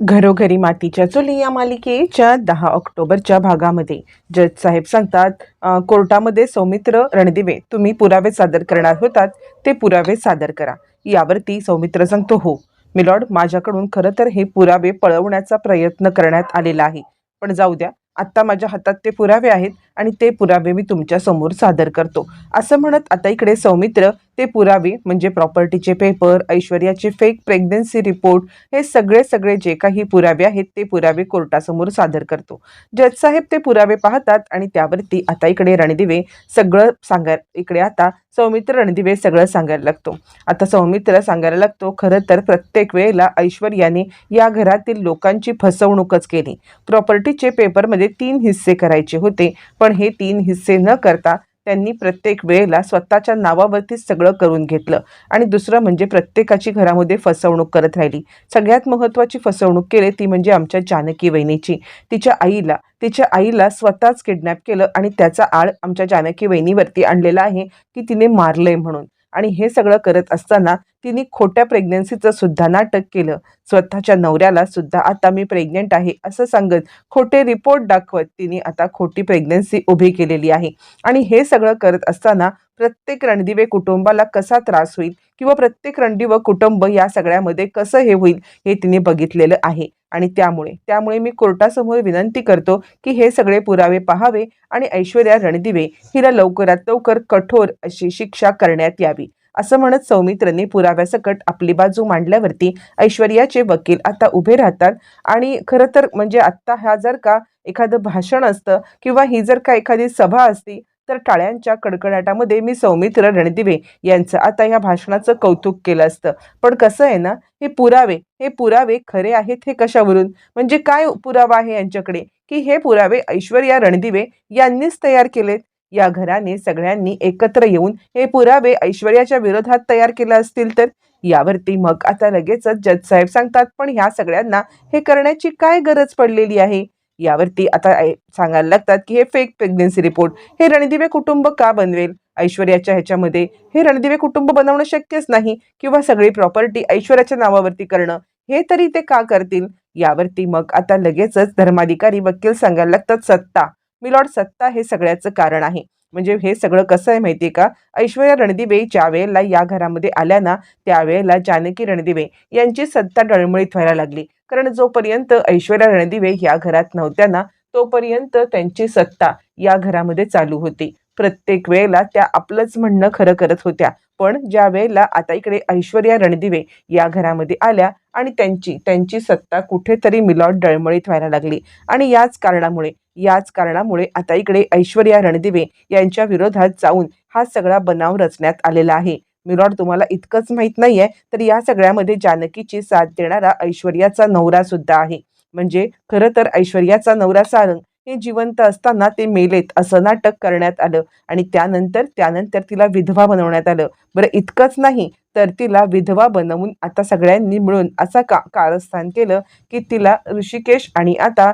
घरोघरी मातीच्या चुली या मालिकेच्या दहा ऑक्टोबरच्या भागामध्ये. जज साहेब सांगतात कोर्टामध्ये सौमित्र रणदिवे तुम्ही पुरावे सादर करणार होतात ते पुरावे सादर करा. यावरती सौमित्र सांगतो हो मिलॉर्ड माझ्याकडून खरं तर हे पुरावे पळवण्याचा प्रयत्न करण्यात आलेला आहे. पण जाऊ द्या आत्ता माझ्या हातात ते पुरावे आहेत आणि ते पुरावे मी तुमच्यासमोर सादर करतो. असं म्हणत आता इकडे सौमित्र ते पुरावे म्हणजे प्रॉपर्टीचे पेपर ऐश्वर्याचे फेक प्रेग्नन्सी रिपोर्ट हे सगळे सगळे जे काही पुरावे आहेत ते पुरावे कोर्टासमोर सादर करतो. जज साहेब ते पुरावे पाहतात आणि त्यावरती आता इकडे रणदिवे सगळं सांगाय इकडे आता सौमित्र रणदिवे सगळं सांगायला लागतो. आता सौमित्र सांगायला लागतो खरं तर प्रत्येक वेळेला ऐश्वर्याने या घरातील लोकांची फसवणूकच केली. प्रॉपर्टीचे पेपरमध्ये तीन हिस्से करायचे होते पण हे तीन हिस्से न करता त्यांनी प्रत्येक वेळेला स्वतःच्या नावावरतीच सगळं करून घेतलं. आणि दुसरं म्हणजे प्रत्येकाची घरामध्ये फसवणूक करत राहिली. सगळ्यात महत्त्वाची फसवणूक केली ती म्हणजे आमच्या जानकी वहिनीची. तिच्या आईला तिच्या आईला स्वतःच किडनॅप केलं आणि त्याचा आळ आमच्या जानकी वहिनीवरती आणलेला आहे की तिने मारलंय म्हणून. आणि हे सगळं करत असताना तिने खोट्या प्रेग्नन्सीचं सुद्धा नाटक केलं. स्वतःच्या नवऱ्याला सुद्धा आता मी प्रेग्नेंट आहे असं सांगत खोटे रिपोर्ट दाखवत तिने आता खोटी प्रेग्नन्सी उभी केलेली आहे. आणि हे सगळं करत असताना प्रत्येक रणदिवे कुटुंबाला कसा त्रास होईल किंवा प्रत्येक रणदिव कुटुंब या सगळ्यामध्ये कसं हे होईल हे तिने बघितलेलं आहे. आणि त्यामुळे त्यामुळे मी कोर्टासमोर विनंती करतो की हे सगळे पुरावे पाहावे आणि ऐश्वर्या रणदिवे हिला लवकरात लवकर कठोर अशी शिक्षा करण्यात यावी. असं म्हणत सौमित्रने पुराव्यासकट आपली बाजू मांडल्यावरती ऐश्वर्याचे वकील आता उभे राहतात आणि खरं तर म्हणजे आत्ता हा जर का एखादं भाषण असतं किंवा ही जर का एखादी सभा असती तर टाळ्यांच्या कडकडाटामध्ये मी सौमित्र रणदिवे यांचं आता या भाषणाचं कौतुक केलं असतं. पण कसं आहे ना हे पुरावे हे पुरावे खरे आहेत हे कशावरून? म्हणजे काय पुरावा आहे यांच्याकडे? की हे पुरावे ऐश्वर्या रणदिवे यांनीच तयार केलेत? या घराने सगळ्यांनी एकत्र येऊन हे पुरावे ऐश्वर्याच्या विरोधात तयार केले असतील तर? यावरती मग आता लगेचच जज साहेब सांगतात पण ह्या सगळ्यांना हे करण्याची काय गरज पडलेली आहे? यावरती आता ऐ- सांगायला लागतात की हे फेक प्रेग्नन्सी रिपोर्ट हे रणदिवे कुटुंब का बनवेल? ऐश्वर्याच्या ह्याच्यामध्ये हे रणदिवे कुटुंब बनवणं शक्यच नाही किंवा सगळी प्रॉपर्टी ऐश्वर्याच्या नावावरती करणं. हे तरी ते का करतील? यावरती मग आता लगेचच धर्माधिकारी वकील सांगायला लागतात सत्ता. मिलॉर्ड सत्ता हे सगळ्याचं कारण आहे. म्हणजे हे सगळं कसं आहे माहितीये का? ऐश्वर्या रणदिवे ज्या वेळेला या घरामध्ये आल्या ना त्यावेळेला जानकी रणदिवे यांची सत्ता डळमळीत व्हायला लागली. कारण जोपर्यंत ऐश्वर्या रणदिवे या घरात नव्हत्या ना तोपर्यंत त्यांची सत्ता या घरामध्ये चालू होती. प्रत्येक वेळेला त्या आपलंच म्हणणं खरं करत होत्या. पण ज्या वेळेला आता इकडे ऐश्वर्या रणदिवे या घरामध्ये आल्या आणि त्यांची त्यांची सत्ता कुठेतरी मिलॉट डळमळीत व्हायला लागली. आणि याच कारणामुळे याच कारणामुळे आता इकडे ऐश्वर्या रणदिवे यांच्या विरोधात जाऊन हा सगळा बनाव रचण्यात आलेला आहे. मिरॉड तुम्हाला इतकंच माहीत नाहीये तर या सगळ्यामध्ये जानकीची साथ देणारा ऐश्वर्याचा नवरा सुद्धा आहे. म्हणजे खरं तर ऐश्वर्याचा नवरा सारंग हे जिवंत असताना ते मेलेत असं नाटक करण्यात आलं आणि त्यानंतर त्यानंतर तिला विधवा बनवण्यात आलं. बरं इतकंच नाही तर तिला विधवा बनवून आता सगळ्यांनी मिळून असा का कारस्थान केलं की तिला ऋषिकेश आणि आता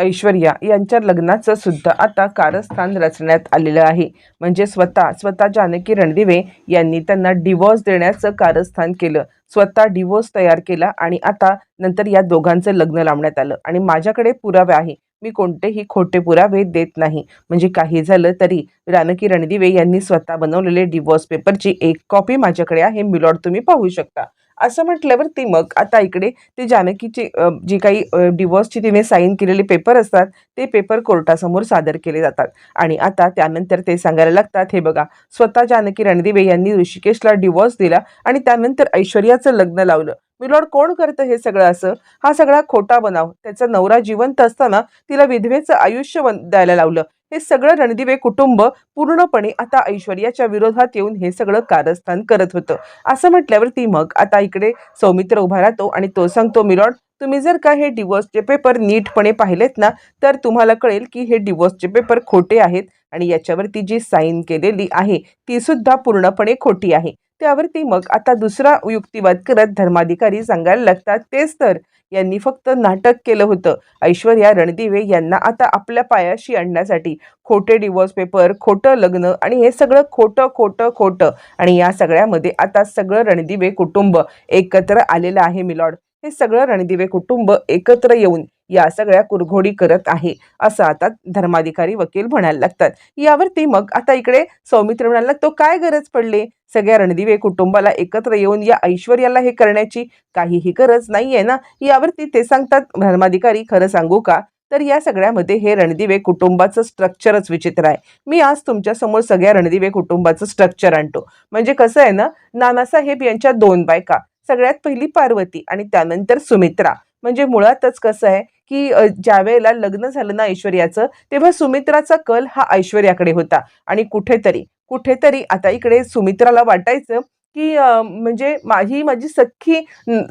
ऐश्वर्या यांच्या लग्नाचं सुद्धा आता कारस्थान रचण्यात आलेलं आहे. म्हणजे स्वतः स्वतः जानकी रणदिवे यांनी त्यांना डिवोर्स देण्याचं कारस्थान केलं. स्वतः डिवोर्स तयार केला आणि आता नंतर या दोघांचं लग्न लावण्यात आलं. आणि माझ्याकडे पुरावे आहे. मी कोणतेही खोटे पुरावे देत नाही. म्हणजे काही झालं तरी जानकी रणदिवे यांनी स्वतः बनवलेले डिवोर्स पेपरची एक कॉपी माझ्याकडे आहे. मिलॉड तुम्ही पाहू शकता. असं म्हटल्यावरती मग आता इकडे ते जानकीची जी काही डिवोर्सची तिने साईन केलेले पेपर असतात ते पेपर कोर्टासमोर सादर केले जातात. आणि आता त्यानंतर ते सांगायला लागतात हे बघा स्वतः जानकी रणदिवे यांनी ऋषिकेशला डिवोर्स दिला आणि त्यानंतर ऐश्वर्याचं लग्न लावलं. मिलॉर्ड कोण करतं हे सगळं असं? हा सगळा खोटा बनाव. त्याचा नवरा जिवंत असताना तिला विधवेचं आयुष्य वन- द्यायला लावलं. हे सगळं रणदिवे कुटुंब पूर्णपणे आता ऐश्वर्याच्या विरोधात येऊन हे सगळं कारस्थान करत होतं. असं म्हटल्यावरती मग आता इकडे सौमित्र उभा राहतो आणि तो सांगतो मिरॉड तुम्ही जर का हे डिवोर्सचे पेपर नीटपणे पाहिलेत ना तर तुम्हाला कळेल की हे डिवोर्सचे पेपर खोटे आहेत आणि याच्यावरती जी साईन केलेली आहे ती सुद्धा पूर्णपणे खोटी आहे. त्यावरती मग आता दुसरा युक्तिवाद करत धर्माधिकारी सांगायला लागतात तेच तर यांनी फक्त नाटक केलं होतं. ऐश्वर्या रणदिवे यांना आता आपल्या पायाशी आणण्यासाठी खोटे डिवोर्स पेपर खोटं लग्न आणि हे सगळं खोटं खोटं खोटं आणि या सगळ्यामध्ये आता सगळं रणदिवे कुटुंब एकत्र आलेलं आहे मिलॉर्ड. हे सगळं रणदिवे कुटुंब एकत्र येऊन या सगळ्या कुरघोडी करत आहे असं आता धर्माधिकारी वकील म्हणायला लागतात. यावरती मग आता इकडे सौमित्र म्हणायला लागतो काय गरज पडली? सगळ्या रणदिवे कुटुंबाला एकत्र येऊन या ऐश्वर्याला हे करण्याची काहीही गरज नाहीये ना? यावरती ते सांगतात धर्माधिकारी खरं सांगू का? तर या सगळ्यामध्ये हे रणदिवे कुटुंबाचं स्ट्रक्चरच विचित्र आहे. मी आज तुमच्यासमोर सगळ्या रणदिवे कुटुंबाचं स्ट्रक्चर आणतो. म्हणजे कसं आहे ना नानासाहेब यांच्या दोन बायका सगळ्यात पहिली पार्वती आणि त्यानंतर सुमित्रा. म्हणजे मुळातच कसं आहे की ज्यावेळेला लग्न झालं ना ऐश्वर्याचं तेव्हा सुमित्राचा कल हा ऐश्वर्याकडे होता. आणि कुठेतरी कुठेतरी आता इकडे सुमित्राला वाटायचं की म्हणजे माझी माझी सख्खी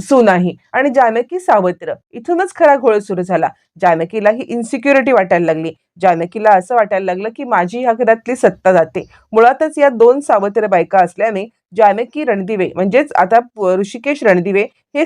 सून आहे आणि जानकी सावत्र. इथूनच खरा घोळ सुरू झाला. जानकीला ही इन्सिक्युरिटी वाटायला लागली. जानकीला असं वाटायला लागलं की माझी ह्या घरातली सत्ता जाते. मुळातच या दोन सावत्र बायका असल्याने जानकी रणदिवे म्हणजेच आता ऋषिकेश रणदिवे हे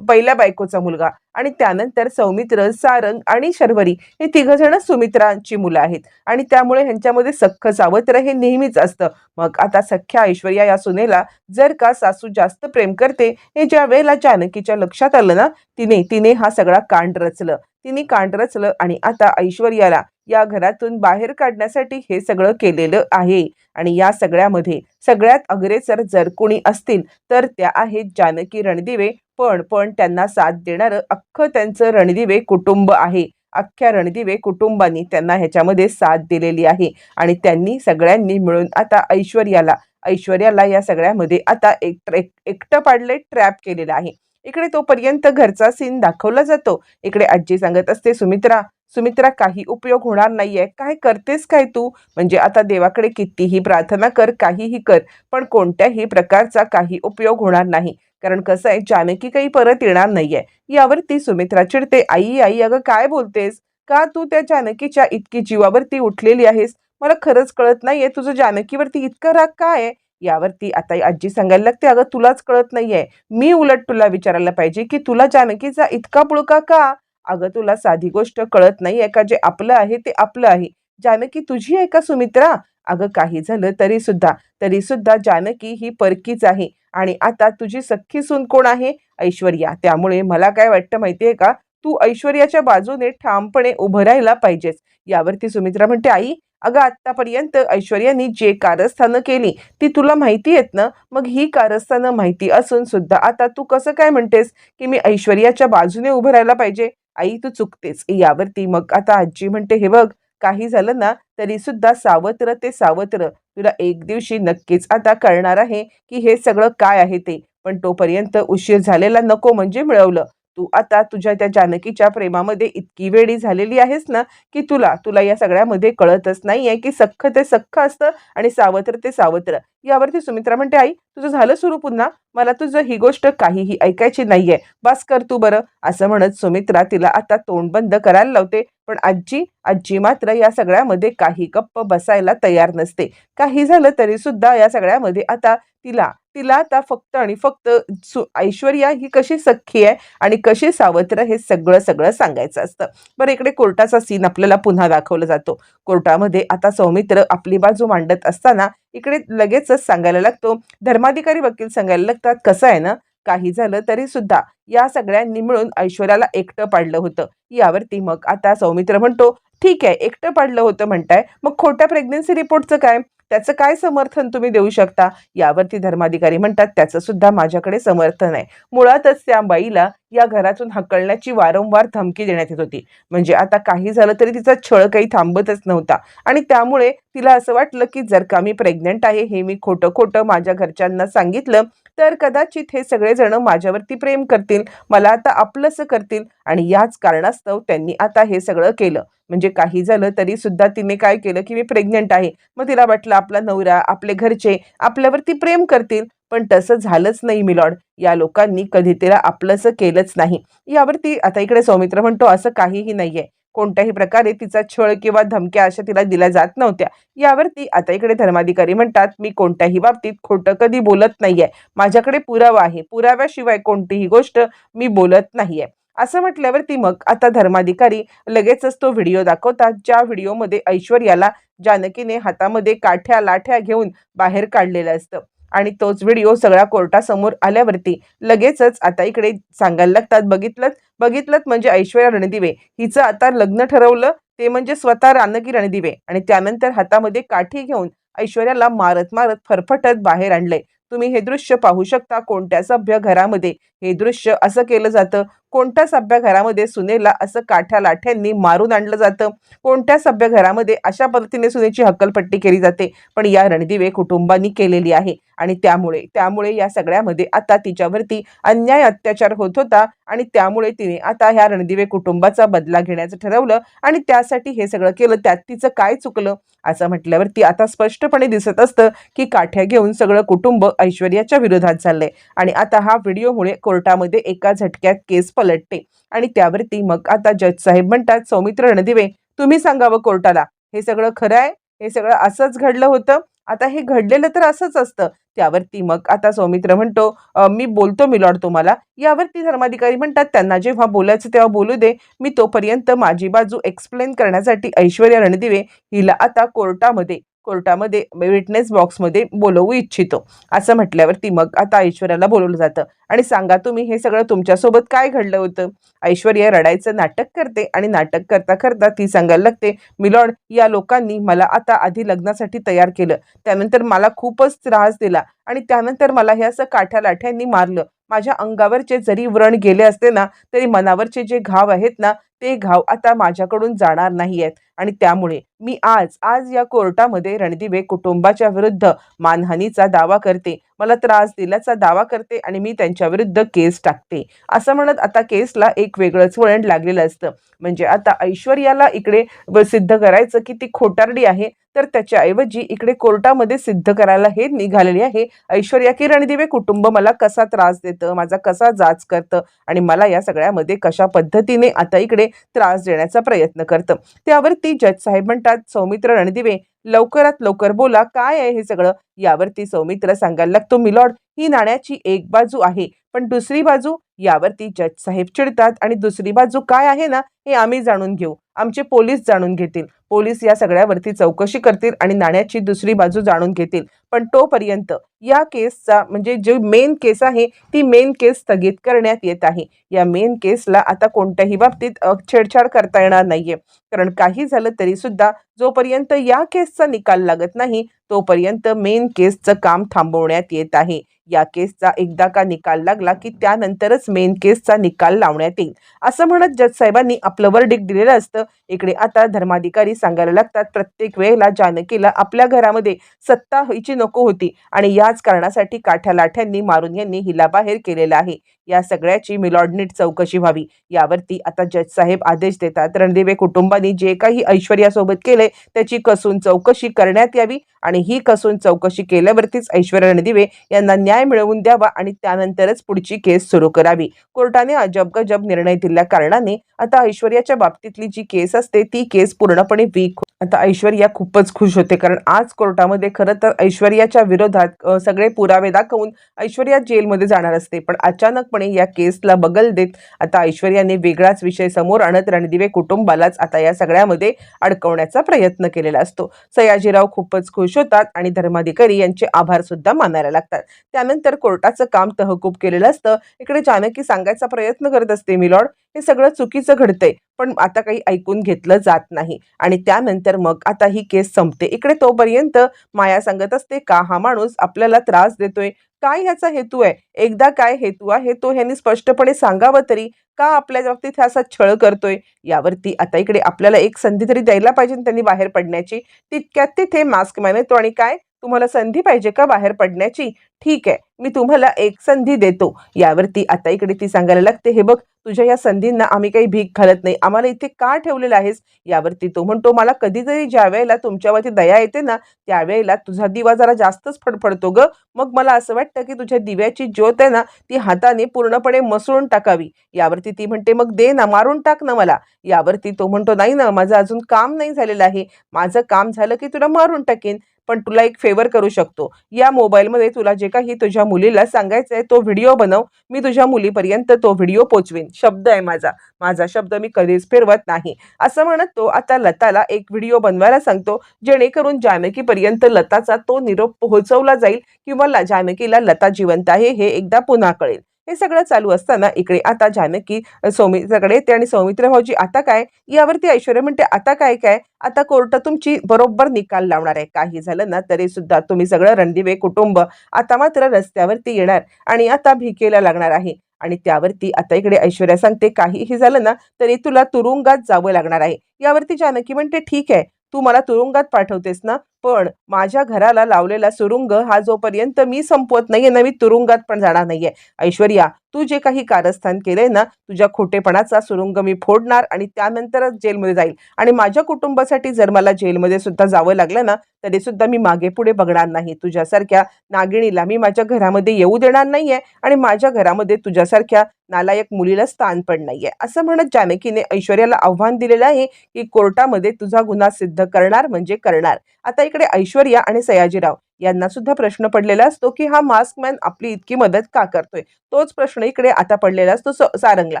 पहिल्या बायकोचा मुलगा आणि त्यानंतर सौमित्र सारंग आणि शर्वरी हे तिघ जण सुमित्रांची मुलं आहेत. आणि त्यामुळे ह्यांच्यामध्ये सख्ख सावत्र हे नेहमीच असतं. मग आता सख्या ऐश्वर्या या सुनेला जर का सासू जास्त प्रेम करते हे ज्या वेळेला जानकीच्या लक्षात आलं ना तिने तिने हा सगळा कांड रचलं. तिने कांड रचलं आणि आता ऐश्वर्याला या घरातून बाहेर काढण्यासाठी हे सगळं केलेलं आहे. आणि या सगळ्यामध्ये सगळ्यात अग्रेसर जर कुणी असतील तर त्या आहेत जानकी रणदिवे. पण पण त्यांना साथ देणारं अख्खं त्यांचं रणदिवे कुटुंब आहे. अख्ख्या रणदिवे कुटुंबांनी त्यांना ह्याच्यामध्ये साथ दिलेली आहे. आणि त्यांनी सगळ्यांनी मिळून आता ऐश्वर्याला ऐश्वर्याला या सगळ्यामध्ये आता एक एक एकटं पाडले ट्रॅप केलेलं आहे. इकडे तोपर्यंत घरचा सीन दाखवला जातो. इकडे आजी सांगत असते सुमित्रा सुमित्रा काही उपयोग होणार नाहीये. काय करतेस काय तू? म्हणजे आता देवाकडे कितीही प्रार्थना कर काहीही कर पण कोणत्याही प्रकारचा काही उपयोग होणार नाही. कारण कसं आहे जानकी काही परत येणार नाहीये. यावरती सुमित्रा चिडते आई आई अगं काय बोलतेस? का तू त्या जानकीच्या इतकी जीवावरती उठलेली आहेस? मला खरंच कळत नाहीये तुझं जानकीवरती इतका राग काय आहे? यावरती आता आजी सांगायला लागते अगं तुलाच कळत नाहीये. मी उलट तुला विचारायला पाहिजे की तुला जानकीचा इतका पुळका का? अगं तुला साधी गोष्ट कळत नाही आहे का? जे आपलं आहे ते आपलं आहे. जानकी तुझी आहे का सुमित्रा? अगं काही झालं तरी सुद्धा. तरी सुद्धा जानकी ही परकीच आहे. आणि आता तुझी सख्खी सून कोण आहे? ऐश्वर्या. त्यामुळे मला काय वाटतं माहितीये का? तू ऐश्वर्याच्या बाजूने ठामपणे उभं राहायला पाहिजेस. यावरती सुमित्रा म्हणते आई अगं आत्तापर्यंत ऐश्वर्यानी जे कारस्थानं केली ती तुला माहिती आहेत ना? मग ही कारस्थानं माहिती असून सुद्धा आता तू कसं काय म्हणतेस की मी ऐश्वर्याच्या बाजूने उभं राहायला पाहिजे? आई तू चुकतेस. यावरती. मग आता आजी म्हणते हे बघ काही झालं ना तरी सुद्धा सावत्र ते सावत्र तुला एक दिवशी नक्कीच आता कळणार आहे की हे सगळं काय आहे ते. पण तोपर्यंत उशीर झालेला नको म्हणजे मिळवलं. तू आता तुझ्या त्या जानकीच्या प्रेमामध्ये इतकी वेळी झालेली आहेस ना की तुला तुला या सगळ्यामध्ये कळतच नाही आहे की सख्ख ते सख्ख असतं आणि सावत्र ते सावत्र. यावरती सुमित्रा म्हणते आई तुझं झालं सुरू पुन्हा? मला तुझं ही गोष्ट काहीही ऐकायची नाहीये. बस कर तू बरं. असं म्हणत सुमित्रा तिला आता तोंड बंद करायला लावते. पण आजी आजी मात्र या सगळ्यामध्ये काही गप्प बसायला तयार नसते. काही झालं तरी सुद्धा या सगळ्यामध्ये आता तिला तिला आता फक्त आणि फक्त सु ऐश्वर्या ही कशी सख्खी आहे आणि कशी सावत्र हे सगळं सगळं सांगायचं असतं. बरं इकडे कोर्टाचा सीन आपल्याला पुन्हा दाखवला जातो. कोर्टामध्ये आता सौमित्र आपली बाजू मांडत असताना इकडे लगेचच सांगायला लागतो. धर्माधिकारी वकील सांगायला लागतात कसं आहे ना? काही झालं तरी सुद्धा. या सगळ्यांनी मिळून ऐश्वर्याला एकटं पाडलं होतं. यावरती मग आता सौमित्र म्हणतो ठीक आहे एकटं पाडलं होतं म्हणताय. मग खोट्या प्रेग्नन्सी रिपोर्टचं काय? त्याचं काय समर्थन तुम्ही देऊ शकता? यावरती धर्माधिकारी म्हणतात त्याचं सुद्धा माझ्याकडे समर्थन आहे. मुळातच त्या बाईला या घरातून हकलण्याची वारंवार धमकी देण्यात येत होती. म्हणजे आता काही झालं तरी तिचा छळ काही थांबतच नव्हता. आणि त्यामुळे तिला असं वाटलं की जर का मी प्रेग्नंट आहे हे मी खोटं खोटं माझ्या घरच्यांना सांगितलं तर कदाचित हे सगळेजण माझ्यावरती प्रेम करतील मला आता आपलंसं करतील आणि याच कारणास्तव त्यांनी आता हे सगळं केलं. म्हणजे काही झालं तरी सुद्धा तिने काय केलं की मी प्रेग्नंट आहे. मग तिला वाटलं आपला नवरा आपले घरचे आपल्यावरती प्रेम करतील. पण तसं झालंच नाही मिलॉड या लोकांनी कधी तिला आपलंसं केलंच नाही. यावरती आता इकडे सौमित्र म्हणतो असं काहीही नाहीये. कोणत्याही प्रकारे तिचा छळ किंवा धमक्या अशा तिला दिल्या जात नव्हत्या. यावरती आता इकडे धर्माधिकारी म्हणतात मी कोणत्याही बाबतीत खोटं कधी बोलत नाहीये. माझ्याकडे पुरावा आहे. पुराव्याशिवाय कोणतीही गोष्ट मी बोलत नाहीये. असं म्हटल्यावरती मग आता धर्माधिकारी लगेचच तो व्हिडिओ दाखवतात ज्या व्हिडिओमध्ये ऐश्वर्याला जानकीने हातामध्ये काठ्या लाठ्या घेऊन बाहेर काढलेलं असतं. आणि तोच व्हिडिओ सगळ्या कोर्टासमोर आल्यावरती लगेचच आता इकडे सांगायला लागतात. बघितलं बघितलं म्हणजे ऐश्वर्या रणदिवे. हिचं आता लग्न ठरवलं ते म्हणजे स्वतः रानगी रणदिवे. आणि त्यानंतर हातामध्ये काठी घेऊन ऐश्वर्याला मारत मारत फरफटत बाहेर आणलंय. तुम्ही हे दृश्य पाहू शकता कोणत्या सभ्य घरामध्ये हे दृश्य असं केलं जातं. कोणत्या सभ्य घरामध्ये सुनेला असं काठ्या लाठ्यांनी मारून आणलं जातं? कोणत्या सभ्य घरामध्ये अशा पद्धतीने सुनेची हक्कलपट्टी केली जाते? पण या रणदिवे कुटुंबांनी केलेली आहे आणि त्यामुळे त्यामुळे या सगळ्यामध्ये आता तिच्यावरती अन्याय अत्याचार होत होता आणि त्यामुळे तिने आता ह्या रणदिवे कुटुंबाचा बदला घेण्याचं ठरवलं आणि त्यासाठी हे सगळं केलं त्यात तिचं काय चुकलं? असं म्हटल्यावरती आता स्पष्टपणे दिसत असतं की काठ्या घेऊन सगळं कुटुंब ऐश्वर्याच्या विरोधात चाललंय. आणि आता हा व्हिडिओमुळे कोर्टामध्ये एका झटक्यात केस पलटते. आणि त्यावरती मग आता जज साहेब म्हणतात सौमित्र रणदिवे तुम्ही सांगावं कोर्टाला. हे सगळं खरं आहे. हे सगळं असंच घडलं होतं. आता हे घडलेलं तर असंच असतं. त्यावरती मग आता सौमित्र म्हणतो मी बोलतो मिलॉर्ड तुम्हाला. यावरती धर्माधिकारी म्हणतात त्यांना जेव्हा बोलायचं तेव्हा बोलू दे. मी तोपर्यंत माझी बाजू एक्सप्लेन करण्यासाठी ऐश्वर्या रणदिवे हिला आता कोर्टामध्ये कोर्टामध्ये विटनेस बॉक्समध्ये बोलवू इच्छितो. असं म्हटल्यावरती मग आता ऐश्वर्याला बोलवलं जातं. आणि सांगा तुम्ही हे सगळं तुमच्यासोबत काय घडलं होतं? ऐश्वर्या रडायचं नाटक करते आणि नाटक करता करता ती सांगायला लागते मिलॉर्ड या लोकांनी मला आता आधी लग्नासाठी तयार केलं. त्यानंतर मला खूपच त्रास दिला आणि त्यानंतर मला हे असं काठ्या लाठ्यांनी मारलं. माझ्या अंगावरचे जरी व्रण गेले असते ना तरी मनावरचे जे घाव आहेत ना ते घाव आता माझ्याकडून जाणार नाही आहेत आणि त्यामुळे मी आज आज या कोर्टामध्ये रणदिवे कुटुंबाच्या विरुद्ध मानहानीचा दावा करते मला त्रास दिल्याचा दावा करते आणि मी त्यांच्या विरुद्ध केस टाकते. असं म्हणत आता केसला एक वेगळंच वळण लागलेलं असतं. म्हणजे आता ऐश्वर्याला इकडे व सिद्ध करायचं की ती खोटारडी आहे तर त्याच्याऐवजी इकडे कोर्टामध्ये सिद्ध करायला हे निघालेली आहे. ऐश्वर्या की रणदिवे कुटुंब मला कसा त्रास देतं माझा कसा जाच करतं आणि मला या सगळ्यामध्ये कशा पद्धतीने आता इकडे त्रास देण्याचा प्रयत्न करतं. त्यावर त्यावरती जज साहेब म्हणतात सौमित्र रणदिवे लवकरात लवकर बोला काय आहे हे सगळं? यावरती सौमित्र सांगायला लागतो मिलॉर्ड ही नाण्याची एक बाजू आहे पण दुसरी बाजू यावरती जज साहेब चिडतात आणि दुसरी बाजू काय आहे ना हे आम्ही जाणून घेऊ आमचे पोलीस जाणून घेतील. पोलीस या सगळ्यावरती चौकशी करतील आणि नाण्याची दुसरी बाजू जाणून घेतील. पण तोपर्यंत या केसचा म्हणजे जी मेन केस आहे ती मेन केस स्थगित करण्यात येत आहे. या मेन केसला आता कोणत्याही बाबतीत छेडछाड करता येणार नाहीये. कारण काही झालं तरी सुद्धा जोपर्यंत या केसचा निकाल लागत नाही तोपर्यंत मेन केसचं काम थांबवण्यात येत आहे. या केसचा एकदा का निकाल लागला की त्यानंतरच मेन केसचा निकाल लावण्यात येईल. असं म्हणत जज साहेबांनी आपलं वर्डिक दिलेलं असतं. इकडे आता धर्माधिकारी सांगायला लागतात. प्रत्येक वेळेला जानकीला आपल्या घरामध्ये सत्ता हिची नको होती. आणि याच कारणासाठी काठ्या लाठ्यांनी मारून यांनी हिला बाहेर केलेला आहे. या सगळ्याची मिलॉर्ड चौकशी व्हावी. यावरती आता जज साहेब आदेश देतात. रणदिवे कुटुंबांनी जे काही ऐश्वर्यासोबत केले त्याची कसून चौकशी करण्यात यावी आणि ही कसून चौकशी केल्यावरतीच ऐश्वर्या रणदिवे यांना न्याय मिळवून द्यावा आणि त्यानंतरच पुढची केस सुरू करावी. कोर्टाने अजब गजब निर्णय दिल्या कारणाने आता ऐश्वर्याच्या बाबतीतली जी केस असते ती केस पूर्णपणे वीक आता ऐश्वर्या खूपच खुश होते कारण आज कोर्टामध्ये खरं तर ऐश्वर्याच्या विरोधात सगळे पुरावे दाखवून ऐश्वर्या जेलमध्ये जाणार असते. पण अचानक अचानकपणे या केसला बगल देत. आता ऐश्वर्याने वेगळाच विषय समोर आणत रणदिवे कुटुंबालाच आता या सगळ्यामध्ये अडकवण्याचा प्रयत्न केलेला असतो. सयाजीराव खूपच खुश होतात आणि धर्माधिकारी यांचे आभार सुद्धा मानायला लागतात. त्यानंतर कोर्टाचं काम तहकूब केलेलं असतं. इकडे जानकी सांगायचा प्रयत्न करत असते मिलॉर्ड हे सगळं चुकीचं घडतंय पण आता काही ऐकून घेतलं जात नाही. आणि त्यानंतर मग आता ही केस संपते. इकडे तोपर्यंत माया सांगत असते का हा माणूस आपल्याला त्रास देतोय? काय ह्याचा हेतू आहे? एकदा काय हेतू आहे तो ह्यांनी स्पष्टपणे सांगावं तरी का आपल्या बाबतीत असा छळ करतोय? यावरती आता इकडे आपल्याला एक संधी तरी द्यायला पाहिजे त्यांनी बाहेर पडण्याची. तितक्यात तिथे मास्क मानतो आणि काय? तुम्हाला संधी पाहिजे का बाहेर पडण्याची? ठीक आहे. मी तुम्हाला एक संधी देतो. यावरती आता इकडे ती सांगायला लागते. हे बघ तुझ्या या संधींना आम्ही काही भीक घालत नाही. आम्हाला इथे का ठेवलेलं आहेस? यावरती तो म्हणतो मला कधीतरी ज्या वेळेला तुमच्यावरती दया येते ना त्यावेळेला तुझा दिवा जरा जास्तच फडफडतो ग. मग मला असं वाटतं की तुझ्या दिव्याची ज्योत आहे ना ती हाताने पूर्णपणे मसळून टाकावी. यावरती ती म्हणते मग दे ना मारून टाक ना मला. यावरती तो म्हणतो नाही ना माझं अजून काम नाही झालेलं आहे. माझं काम झालं की तुला मारून टाकेन. पण तुला एक फेवर करू शकतो. या मोबाईलमध्ये तुला जे काही तुझ्या मुलीला सांगायचं आहे तो व्हिडिओ बनव. मी तुझ्या मुलीपर्यंत तो व्हिडिओ पोचवेन. शब्द आहे माझा. माझा शब्द मी कधीच फिरवत नाही. असं म्हणत तो आता लताला एक व्हिडिओ बनवायला सांगतो जेणेकरून जानकीपर्यंत लताचा तो निरोप पोहोचवला जाईल किंवा जानकीला लता जिवंत आहे हे एकदा पुन्हा कळेल. हे सगळं चालू असताना इकडे आता जानकी सौमित्राकडे येते आणि सौमित्र भाऊजी आता काय? यावरती ऐश्वर्या म्हणते आता काय काय? आता कोर्ट तुमची बरोबर निकाल लावणार आहे. काही झालं ना तरी सुद्धा तुम्ही सगळं रणदिवे कुटुंब आता मात्र रस्त्यावरती येणार आणि आता भिकेला लागणार आहे. आणि त्यावरती आता इकडे ऐश्वर्या सांगते काहीही झालं ना तरी तुला तुरुंगात जावं लागणार आहे. यावरती जानकी म्हणते ठीक आहे तू मला तुरुंगात पाठवतेस ना पण माझ्या घराला लावलेला सुरुंग हा जोपर्यंत मी संपवत नाहीये ना मी तुरुंगात पण जाणार नाहीये. ऐश्वर्या तू जे काही कारस्थान केलंय ना तुझ्या खोटेपणाचा सुरुंग मी फोडणार आणि त्यानंतरच जेलमध्ये जाईल. आणि माझ्या कुटुंबासाठी जर मला जेलमध्ये सुद्धा जावं लागलं ना तरी सुद्धा मी मागे पुढे बघणार नाही. तुझ्यासारख्या नागिणीला मी माझ्या घरामध्ये येऊ देणार नाहीये आणि माझ्या घरामध्ये तुझ्यासारख्या नालायक मुलीला स्थान पण नाहीये. असं म्हणत जानकीने ऐश्वर्याला आव्हान दिलेलं आहे की कोर्टामध्ये तुझा गुन्हा सिद्ध करणार म्हणजे करणार. आता एक इकडे ऐश्वर्या आणि सयाजीराव यांना सुद्धा प्रश्न पडलेला असतो की हा मास्क मॅन आपली इतकी मदत का करतोय? तोच प्रश्न इकडे आता पडलेला असतो स- सारंगला.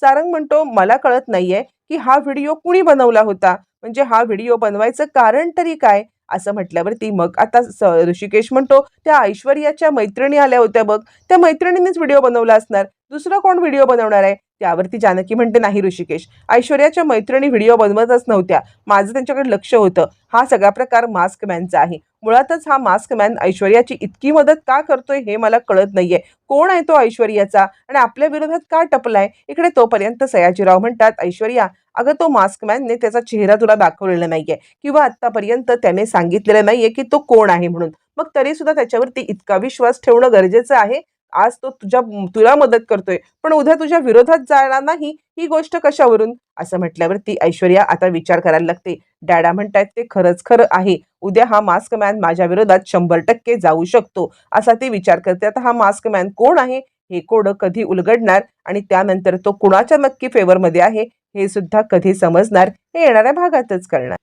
सारंग म्हणतो मला कळत नाहीये की हा व्हिडिओ कुणी बनवला होता? म्हणजे हा व्हिडिओ बनवायचं कारण तरी काय? असं म्हटल्यावरती मग आता स- ऋषिकेश म्हणतो त्या ऐश्वर्याच्या मैत्रिणी आल्या होत्या बघ. त्या मैत्रिणींनीच व्हिडिओ बनवला असणार. दुसरा कोण व्हिडिओ बनवणार आहे? त्यावरती जानकी म्हणते नाही ऋषिकेश ऐश्वर्याच्या मैत्रिणी व्हिडिओ बनवतच नव्हत्या. माझं त्यांच्याकडे लक्ष होतं. हा सगळा प्रकार मास्क मॅनचा आहे. मुळातच हा मास्क मॅन ऐश्वर्याची इतकी मदत का करतोय हे मला कळत नाहीये. कोण आहे तो ऐश्वर्याचा? आणि आपल्या विरोधात का टपलाय? इकडे तोपर्यंत सयाजीराव म्हणतात ऐश्वर्या अगं तो मास्क मॅनने त्याचा चेहरा तुला दाखवलेला नाहीये. किंवा आतापर्यंत त्याने सांगितलेलं नाहीये की तो कोण आहे म्हणून. मग तरी सुद्धा त्याच्यावरती इतका विश्वास ठेवणं गरजेचं आहे? आज तो तुझ्या तुला मदत करतोय पण उद्या तुझ्या विरोधात जाणार नाही ही गोष्ट कशावरून? असं म्हटल्यावरती ऐश्वर्या आता विचार करायला लागते. डॅडा म्हणतायत ते खरंच खरं आहे. उद्या हा मास्क मॅन माझ्या विरोधात शंभर टक्के जाऊ शकतो. असा ती विचार करते. आता हा मास्क मॅन कोण आहे? हे कोड कधी उलगडणार आणि त्यानंतर तो कुणाच्या नक्की फेवरमध्ये आहे हे सुद्धा कधी समजणार हे येणाऱ्या भागातच करणार